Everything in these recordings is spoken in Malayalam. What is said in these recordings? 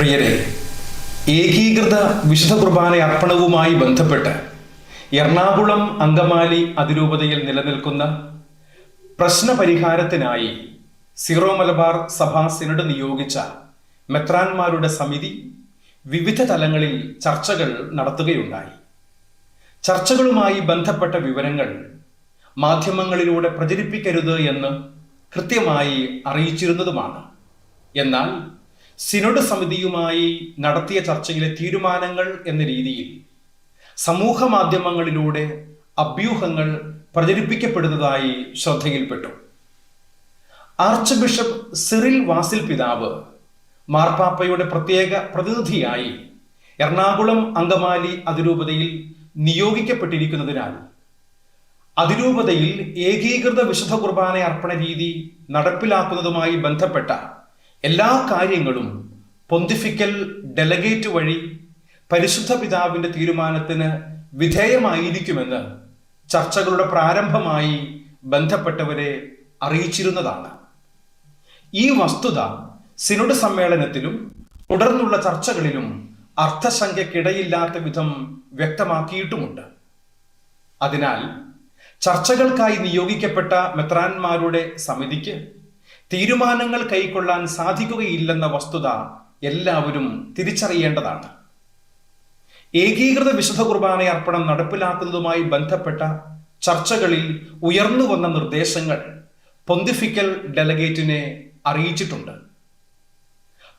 പ്രിയരെ ഏകീകൃത വിശുദ്ധ കുർബാന അർപ്പണവുമായി ബന്ധപ്പെട്ട് എറണാകുളം അങ്കമാലി അതിരൂപതയിൽ നിലനിൽക്കുന്ന പ്രശ്ന പരിഹാരത്തിനായി സീറോ മലബാർ സഭാ സിനഡ് നിയോഗിച്ച മെത്രാന്മാരുടെ സമിതി വിവിധ തലങ്ങളിൽ ചർച്ചകൾ നടത്തുകയുണ്ടായി. ചർച്ചകളുമായി ബന്ധപ്പെട്ട വിവരങ്ങൾ മാധ്യമങ്ങളിലൂടെ പ്രചരിപ്പിക്കരുത് എന്ന് കൃത്യമായി അറിയിച്ചിരുന്നതുമാണ്. എന്നാൽ സിനഡ് സമിതിയുമായി നടത്തിയ ചർച്ചയിലെ തീരുമാനങ്ങൾ എന്ന രീതിയിൽ സമൂഹ മാധ്യമങ്ങളിലൂടെ അഭ്യൂഹങ്ങൾ പ്രചരിപ്പിക്കപ്പെടുന്നതായി ശ്രദ്ധയിൽപ്പെട്ടു. ആർച്ച് ബിഷപ്പ് സിറിൽ വാസിൽ പിതാവ് മാർപ്പാപ്പയുടെ പ്രത്യേക പ്രതിനിധിയായി എറണാകുളം അങ്കമാലി അതിരൂപതയിൽ നിയോഗിക്കപ്പെട്ടിരിക്കുന്നതിനാൽ അതിരൂപതയിൽ ഏകീകൃത വിശുദ്ധ കുർബാന അർപ്പണ രീതി നടപ്പിലാക്കുന്നതുമായി ബന്ധപ്പെട്ട എല്ലാ കാര്യങ്ങളും പൊന്തിഫിക്കൽ ഡെലഗേറ്റ് വഴി പരിശുദ്ധ പിതാവിന്റെ തീരുമാനത്തിന് വിധേയമായിരിക്കുമെന്ന് ചർച്ചകളുടെ പ്രാരംഭമായി ബന്ധപ്പെട്ടവരെ അറിയിച്ചിരുന്നതാണ്. ഈ വസ്തുത സിനഡ് സമ്മേളനത്തിലും തുടർന്നുള്ള ചർച്ചകളിലും അർത്ഥസംഖ്യക്കിടയില്ലാത്ത വിധം വ്യക്തമാക്കിയിട്ടുമുണ്ട്. അതിനാൽ ചർച്ചകൾക്കായി നിയോഗിക്കപ്പെട്ട മെത്രാന്മാരുടെ സമിതിക്ക് തീരുമാനങ്ങൾ കൈക്കൊള്ളാൻ സാധിക്കുകയില്ലെന്ന വസ്തുത എല്ലാവരും തിരിച്ചറിയേണ്ടതാണ്. ഏകീകൃത വിശുദ്ധ കുർബാന അർപ്പണം നടപ്പിലാക്കുന്നതുമായി ബന്ധപ്പെട്ട ചർച്ചകളിൽ ഉയർന്നു വന്ന നിർദ്ദേശങ്ങൾ പൊന്തിഫിക്കൽ ഡെലഗേറ്റിനെ അറിയിച്ചിട്ടുണ്ട്.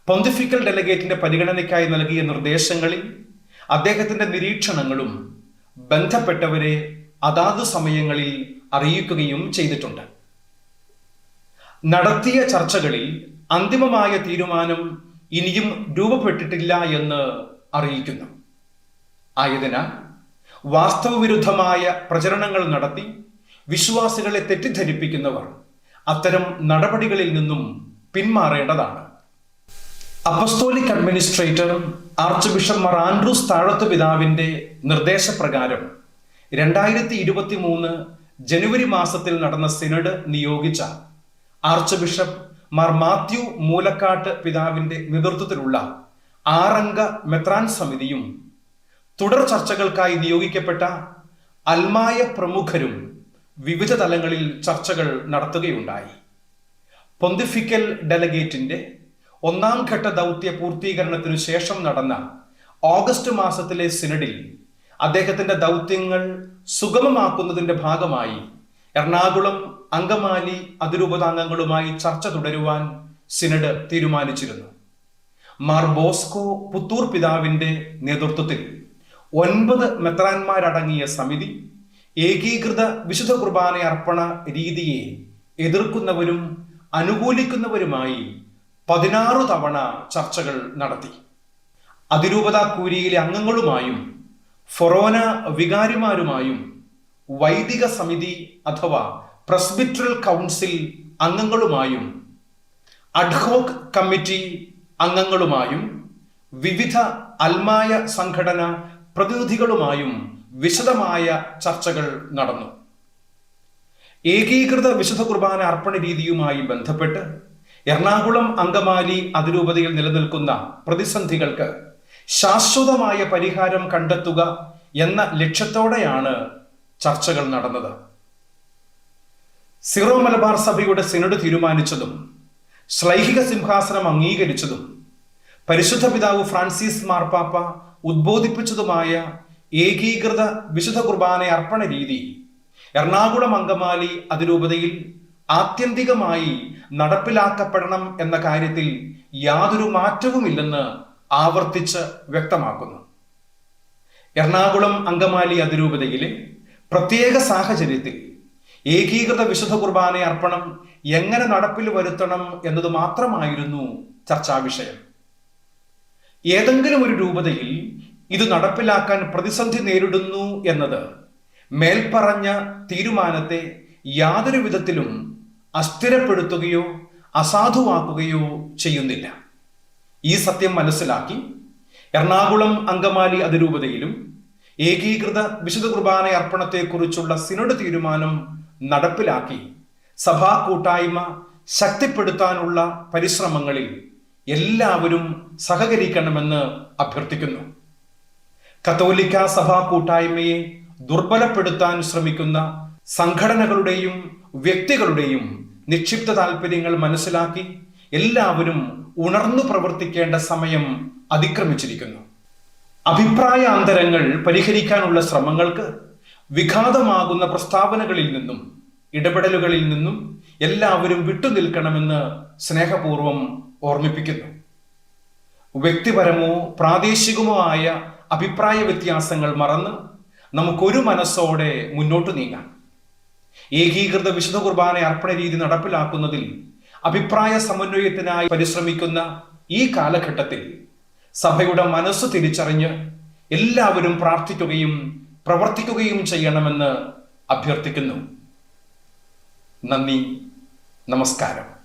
പൊന്തിഫിക്കൽ ഡെലഗേറ്റിന്റെ പരിഗണനയ്ക്കായി നൽകിയ നിർദ്ദേശങ്ങളിൽ അദ്ദേഹത്തിന്റെ നിരീക്ഷണങ്ങളും ബന്ധപ്പെട്ടവരെ അതാത് സമയങ്ങളിൽ അറിയിക്കുകയും ചെയ്തിട്ടുണ്ട്. നടത്തിയ ചർച്ചകളിൽ അന്തിമമായ തീരുമാനം ഇനിയും രൂപപ്പെട്ടിട്ടില്ല എന്ന് അറിയിക്കുന്നു. ആയതിനാൽ വാസ്തവവിരുദ്ധമായ പ്രചരണങ്ങൾ നടത്തി വിശ്വാസികളെ തെറ്റിദ്ധരിപ്പിക്കുന്നവർ അത്തരം നടപടികളിൽ നിന്നും പിന്മാറേണ്ടതാണ്. Apostolic administrator archbishop Mar Andrews Thazhath പിതാവിന്റെ നിർദ്ദേശപ്രകാരം രണ്ടായിരത്തി ഇരുപത്തി മൂന്ന് ജനുവരി മാസത്തിൽ നടന്ന സിനഡ് നിയോഗിച്ച ആർച്ച് ബിഷപ്പ് മാർ മാത്യു മൂലക്കാട്ട് പിതാവിന്റെ നേതൃത്വത്തിലുള്ള ആറംഗ മെത്രാൻ സമിതിയും തുടർ ചർച്ചകൾക്കായി നിയോഗിക്കപ്പെട്ട അൽമായ പ്രമുഖരും വിവിധ തലങ്ങളിൽ ചർച്ചകൾ നടത്തുകയുണ്ടായി. പൊന്തിഫിക്കൽ ഡെലഗേറ്റിന്റെ ഒന്നാം ഘട്ട ദൗത്യ പൂർത്തീകരണത്തിനു ശേഷം നടന്ന ഓഗസ്റ്റ് മാസത്തിലെ സിനഡിൽ അദ്ദേഹത്തിന്റെ ദൗത്യങ്ങൾ സുഗമമാക്കുന്നതിന്റെ ഭാഗമായി എറണാകുളം അങ്കമാലി അതിരൂപതാംഗങ്ങളുമായി ചർച്ച തുടരുവാൻ സിനഡ് തീരുമാനിച്ചിരുന്നു. മാർ ബോസ്കോ പുത്തൂർ പിതാവിന്റെ നേതൃത്വത്തിൽ ഒൻപത് മെത്രാന്മാരടങ്ങിയ സമിതി ഏകീകൃത വിശുദ്ധ കുർബാന അർപ്പണ രീതിയെ എതിർക്കുന്നവരും അനുകൂലിക്കുന്നവരുമായി പതിനാറു തവണ ചർച്ചകൾ നടത്തി. അതിരൂപത കൂരിയിലെ അംഗങ്ങളുമായും ഫൊറോന വികാരിമാരുമായും വൈദിക സമിതി അഥവാ പ്രസ്ബിട്രൽ കൗൺസിൽ അംഗങ്ങളുമായും അഡ്ഹോക് കമ്മിറ്റി അംഗങ്ങളുമായും വിവിധ അൽമായ സംഘടന പ്രതിനിധികളുമായും വിശദമായ ചർച്ചകൾ നടന്നു. ഏകീകൃത വിശുദ്ധ കുർബാന അർപ്പണ രീതിയുമായി ബന്ധപ്പെട്ട് എറണാകുളം അങ്കമാലി അതിരൂപതയിൽ നിലനിൽക്കുന്ന പ്രതിസന്ധികൾക്ക് ശാശ്വതമായ പരിഹാരം കണ്ടെത്തുക എന്ന ലക്ഷ്യത്തോടെയാണ് ചർച്ചകൾ നടന്നത്. സിറോ മലബാർ സഭയുടെ സിനഡ് തീരുമാനിച്ചതും ശ്ലൈഹിക സിംഹാസനം അംഗീകരിച്ചതും പരിശുദ്ധ പിതാവ് ഫ്രാൻസിസ് മാർപ്പാപ്പ ഉദ്ബോധിപ്പിച്ചതുമായ ഏകീകൃത വിശുദ്ധ കുർബാന അർപ്പണ രീതി എറണാകുളം അങ്കമാലി അതിരൂപതയിൽ ആത്യന്തികമായി നടപ്പിലാക്കപ്പെടണം എന്ന കാര്യത്തിൽ യാതൊരു മാറ്റവുമില്ലെന്ന് ആവർത്തിച്ച് വ്യക്തമാക്കുന്നു. എറണാകുളം അങ്കമാലി അതിരൂപതയിലെ പ്രത്യേക സാഹചര്യത്തിൽ ഏകീകൃത വിശുദ്ധ കുർബാന അർപ്പണം എങ്ങനെ നടപ്പിൽ വരുത്തണം എന്നത് മാത്രമായിരുന്നു ചർച്ചാ വിഷയം. ഏതെങ്കിലും ഒരു രൂപതയിൽ ഇത് നടപ്പിലാക്കാൻ പ്രതിസന്ധി നേരിടുന്നു എന്നത് മേൽപ്പറഞ്ഞ തീരുമാനത്തെ യാതൊരു വിധത്തിലും അസ്ഥിരപ്പെടുത്തുകയോ അസാധുവാക്കുകയോ ചെയ്യുന്നില്ല. ഈ സത്യം മനസ്സിലാക്കി എറണാകുളം അങ്കമാലി അതിരൂപതയിലും ഏകീകൃത വിശുദ്ധ കുർബാന അർപ്പണത്തെക്കുറിച്ചുള്ള സിനഡ് തീരുമാനം നടപ്പിലാക്കി. സഭാ കൂട്ടായ്മ ശക്തിപ്പെടുത്താനുള്ള പരിശ്രമങ്ങളിൽ എല്ലാവരും സഹകരിക്കണമെന്ന് അഭ്യർത്ഥിക്കുന്നു. കത്തോലിക്ക സഭാ കൂട്ടായ്മയെ ദുർബലപ്പെടുത്താൻ ശ്രമിക്കുന്ന സംഘടനകളുടെയും വ്യക്തികളുടെയും നിക്ഷിപ്ത താല്പര്യങ്ങൾ മനസ്സിലാക്കി എല്ലാവരും ഉണർന്നു പ്രവർത്തിക്കേണ്ട സമയം അതിക്രമിച്ചിരിക്കുന്നു. അഭിപ്രായാന്തരങ്ങൾ പരിഹരിക്കാനുള്ള ശ്രമങ്ങൾക്ക് വിഘാതമാകുന്ന പ്രസ്താവനകളിൽ നിന്നും ഇടപെടലുകളിൽ നിന്നും എല്ലാവരും വിട്ടുനിൽക്കണമെന്ന് സ്നേഹപൂർവം ഓർമ്മിപ്പിക്കുന്നു. വ്യക്തിപരമോ പ്രാദേശികമോ ആയ അഭിപ്രായ വ്യത്യാസങ്ങൾ മറന്ന് നമുക്കൊരു മനസ്സോടെ മുന്നോട്ട് നീങ്ങാം. ഏകീകൃത വിശുദ്ധ കുർബാന അർപ്പണ രീതി നടപ്പിലാക്കുന്നതിൽ അഭിപ്രായ സമന്വയത്തിനായി പരിശ്രമിക്കുന്ന ഈ കാലഘട്ടത്തിൽ സഭയുടെ മനസ്സ് തിരിച്ചറിഞ്ഞ് എല്ലാവരും പ്രാർത്ഥിക്കുകയും പ്രവർത്തിക്കുകയും ചെയ്യണമെന്ന് അഭ്യർത്ഥിക്കുന്നു. നന്ദി. നമസ്കാരം.